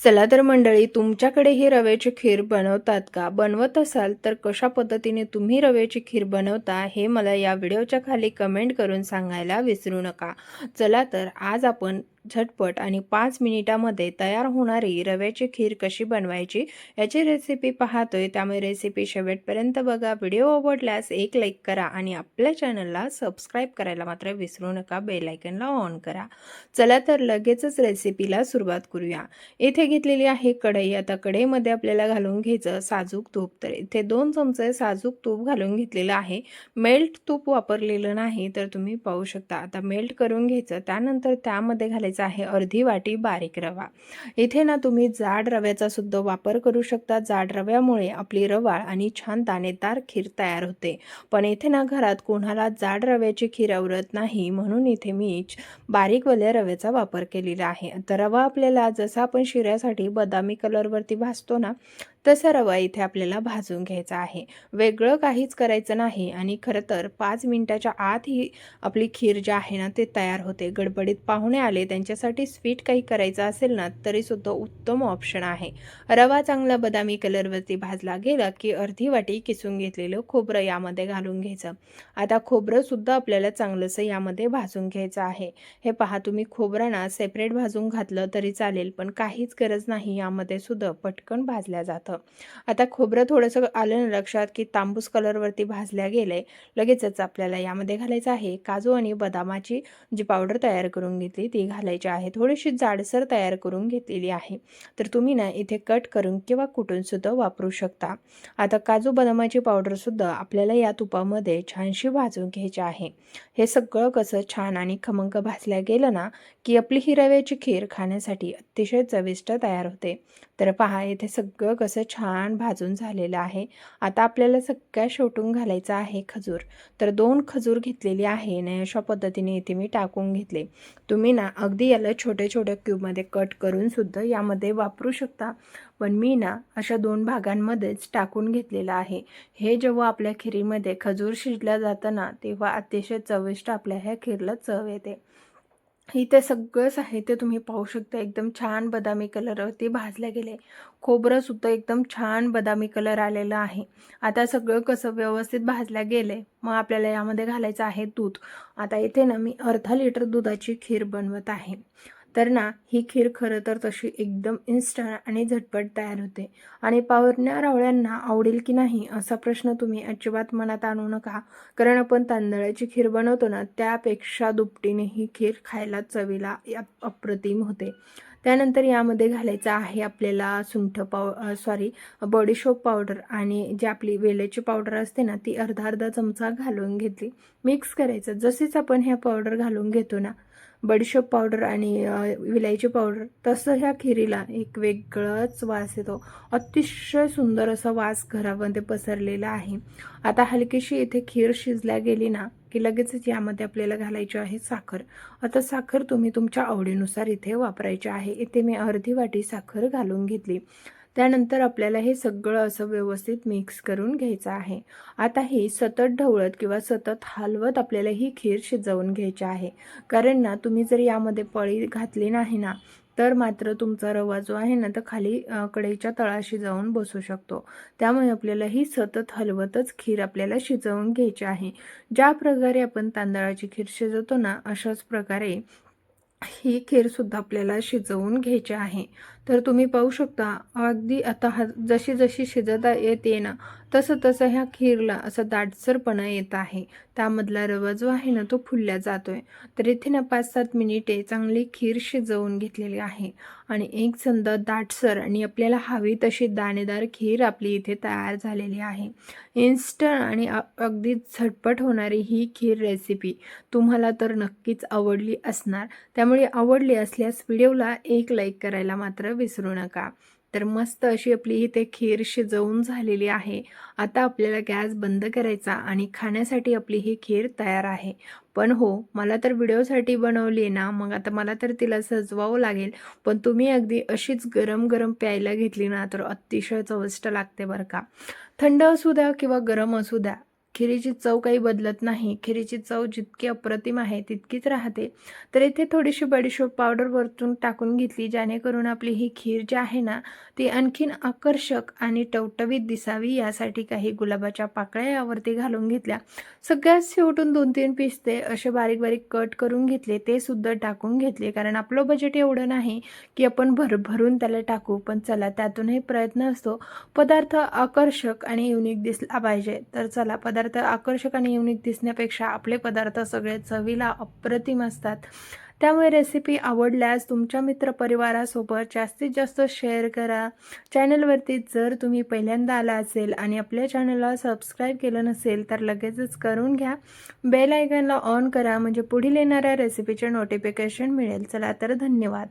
चला तर मंडळी तुमच्याकडे ही रव्याची खीर बनवतात का? बनवत असाल तर कशा पद्धतीने तुम्ही रव्याची खीर बनवता हे मला या व्हिडिओच्या खाली कमेंट करून सांगायला विसरू नका. चला तर आज आपण झटपट आणि पाच मिनिटामध्ये तयार होणारी रव्याची खीर कशी बनवायची याची रेसिपी पाहतोय. त्यामुळे रेसिपी शेवटपर्यंत बघा. व्हिडिओ आवडल्यास एक लाईक करा आणि आपल्या चॅनलला सबस्क्राईब करायला मात्र विसरू नका. बेलायकनला ऑन करा. चला तर लगेचच रेसिपीला सुरुवात करूया. इथे घेतलेली आहे कढई. आता कढईमध्ये आपल्याला घालून घ्यायचं साजूक तूप. तर इथे दोन चमचे साजूक तूप घालून घेतलेलं आहे. मेल्ट तूप वापरलेलं नाही तर तुम्ही पाहू शकता. आता मेल्ट करून घ्यायचं. त्यानंतर त्यामध्ये घालायचं आहे अर्धी वाटी बारीक रवा. इथे ना तुम्ही जाड रव्याचा सुद्धा वापर करू शकता. जाड रव्यामुळे आपली रवाळ आणि छान दाणेदार खीर तयार होते. पण इथे ना घरात कोणाला जाड रव्याची खीर आवडत नाही म्हणून इथे मी बारीकवाल्या रव्याचा वापर केलेला आहे. तर रवा आपल्याला जसा आपण शिऱ्यासाठी बदामी कलरवरती भाजतो ना तसा रवा इथे आपल्याला भाजून घ्यायचा आहे. वेगळं काहीच करायचं नाही आणि खरं तर पाच मिनटाच्या आत ही आपली खीर जी आहे ना ते तयार होते. गडबडीत पाहुणे आले त्यांच्यासाठी स्वीट काही करायचं असेल ना तरीसुद्धा उत्तम ऑप्शन आहे. रवा चांगला बदामी कलरवरती भाजला गेला की अर्धी वाटी किसून घेतलेलं खोबरं यामध्ये घालून घ्यायचं. आता खोबरंसुद्धा आपल्याला चांगलंसं यामध्ये भाजून घ्यायचं आहे. हे पहा तुम्ही खोबरं ना सेपरेट भाजून घातलं तरी चालेल पण काहीच गरज नाही यामध्ये सुद्धा पटकन भाजल्या जातं. आता खोबरं थोडंसं आलं ना लक्षात की तांबूस कलरवरती भाजल्या गेले लगेचच आपल्याला यामध्ये घालायचं आहे. काजू आणि बदामाची जी पावडर तयार करून घेतली ती घालायची आहे. थोडीशी जाडसर तयार करून घेतलेली आहे. तर तुम्ही ना इथे कट करून किंवा कुटून सुद्धा वापरू शकता. आता काजू बदामाची पावडरसुद्धा आपल्याला या तुपामध्ये छानशी भाजून घ्यायची आहे. हे सगळं कसं छान आणि खमंग भाजल्या गेलं ना की आपली ही रव्याची खीर खाण्यासाठी अतिशय चविष्ट तयार होते. तर पहा इथे सगळं कसं छान भाजून झालेलं आहे. आता आपल्याला सगळ्या शेवटून घालायचं आहे खजूर. तर दोन खजूर घेतलेली आहे ना अशा पद्धतीने इथे मी टाकून घेतले. तुम्ही ना अगदी याला छोटे छोटे क्यूबमध्ये कट करून सुद्धा यामध्ये वापरू शकता. पण मी ना अशा दोन भागांमध्येच टाकून घेतलेलं आहे. हे जेव्हा आपल्या खिरीमध्ये खजूर शिजल्या जातं ना तेव्हा अतिशय चविष्ट आपल्या ह्या खीरला चव येते. इथे सगळं साहित्य तुम्ही पाहू शकता. एकदम छान बदामी कलरवरती भाजले गेले. खोबरंसुद्धा एकदम छान बदामी कलर आलेलं आहे. आता सगळं कसं व्यवस्थित भाजल्या गेले मग आपल्याला यामध्ये घालायचं आहे दूध. आता इथे ना मी अर्धा लिटर दुधाची खीर बनवत आहे. तर ना ही खीर खरं तर तशी एकदम इन्स्टंट आणि झटपट तयार होते. आणि पावरण्या रावळ्यांना आवडेल की नाही असा प्रश्न तुम्ही अजिबात मनात आणू नका. कारण आपण तांदळाची खीर बनवतो ना त्यापेक्षा दुपटीने ही खीर खायला चवीला अप्रतिम होते. त्यानंतर यामध्ये घालायचं आहे आपल्याला सुंठ पाव सॉरी बॉडीशोप पावडर. आणि जी आपली वेल्याची पावडर असते ना ती अर्धा अर्धा चमचा घालून घेतली. मिक्स करायचं. जसेच आपण ह्या पावडर घालून घेतो ना बडीशोप पावडर आणि विलायची पावडर तसं ह्या खिरीला एक वेगळाच वास येतो. अतिशय सुंदर असा वास घरामध्ये पसरलेला आहे. आता हलकीशी इथे खीर शिजल्या गेली ना की लगेचच यामध्ये आपल्याला घालायची आहे साखर. आता साखर तुम्ही तुमच्या आवडीनुसार इथे वापरायची आहे. इथे मी अर्धी वाटी साखर घालून घेतली. त्यानंतर आपल्याला हे सगळं असं व्यवस्थित मिक्स करून घ्यायचं आहे. आता ही सतत ढवळत किंवा सतत हलवत आपल्याला ही खीर शिजवून घ्यायची आहे. कारण ना तुम्ही जर यामध्ये पळी घातली नाही ना तर मात्र तुमचा रवा जो आहे ना तर खाली कढईच्या तळाशी जाऊन बसू शकतो. त्यामुळे आपल्याला ही सतत हलवतच खीर आपल्याला शिजवून घ्यायची आहे. ज्या प्रकारे आपण तांदळाची खीर शिजवतो ना अशाच प्रकारे ही खीरसुद्धा आपल्याला शिजवून घ्यायची आहे. तर तुम्ही पाहू शकता अगदी आता हा जशी जशी शिजता येते ना तसं तसं ह्या खीरला असं दाटसरपणा येत आहे. त्यामधला रवा जो आहे ना तो फुलल्या आहे तर इथे ना पाच सात मिनिटे चांगली खीर शिजवून घेतलेली आहे. आणि एक संद दाटसर आणि आपल्याला हवी तशी दाणेदार खीर आपली इथे तयार झालेली आहे. इन्स्टंट आणि अगदी झटपट होणारी ही खीर रेसिपी तुम्हाला तर नक्कीच आवडली असणार. त्यामुळे आवडली असल्यास व्हिडिओला एक लाईक करायला मात्र विसरू नका. तर मस्त अशी आपली ही ते खीर शिजवून झालेली आहे. आता आपल्याला गॅस बंद करायचा आणि खाण्यासाठी आपली ही खीर तयार आहे. पण हो मला तर व्हिडिओसाठी बनवली आहे ना मग आता मला तर तिला सजवावं लागेल. पण तुम्ही अगदी अशीच गरम गरम प्यायला घेतली ना तर अतिशय चविष्ट लागते बरं का. थंड असू द्या किंवा गरम असू द्या खिरीची चव काही बदलत नाही. खिरीची चव जितकी अप्रतिम आहे तितकीच राहते. तर इथे थोडीशी बडीशोप पावडर वरतून टाकून घेतली जेणेकरून आपली ही खीर जी आहे ना ती आणखीन आकर्षक आणि टवटवीत दिसावी. यासाठी काही गुलाबाच्या पाकळ्या यावरती घालून घेतल्या. सगळ्यात शेवटून दोन तीन पिसते असे बारीक बारीक कट करून घेतले. ते सुद्धा टाकून घेतले. कारण आपलं बजेट एवढं नाही की आपण भरभरून त्याला टाकू. पण चला त्यातूनही प्रयत्न असतो. पदार्थ आकर्षक आणि युनिक दिसला पाहिजे. तर चला पदार्थ पदार्थ आकर्षक आणि युनिक दिसण्यापेक्षा आपले पदार्थ सगळे चवीला अप्रतिम असतात. त्यामुळे रेसिपी आवडल्यास तुमच्या मित्रपरिवारासोबत जास्तीत जास्त शेअर करा. चॅनलवरती जर तुम्ही पहिल्यांदा आला असेल आणि आपल्या चॅनलला सबस्क्राईब केलं नसेल तर लगेचच करून घ्या. बेल आयकनला ऑन करा म्हणजे पुढील येणाऱ्या रेसिपीचे नोटिफिकेशन मिळेल. चला तर धन्यवाद.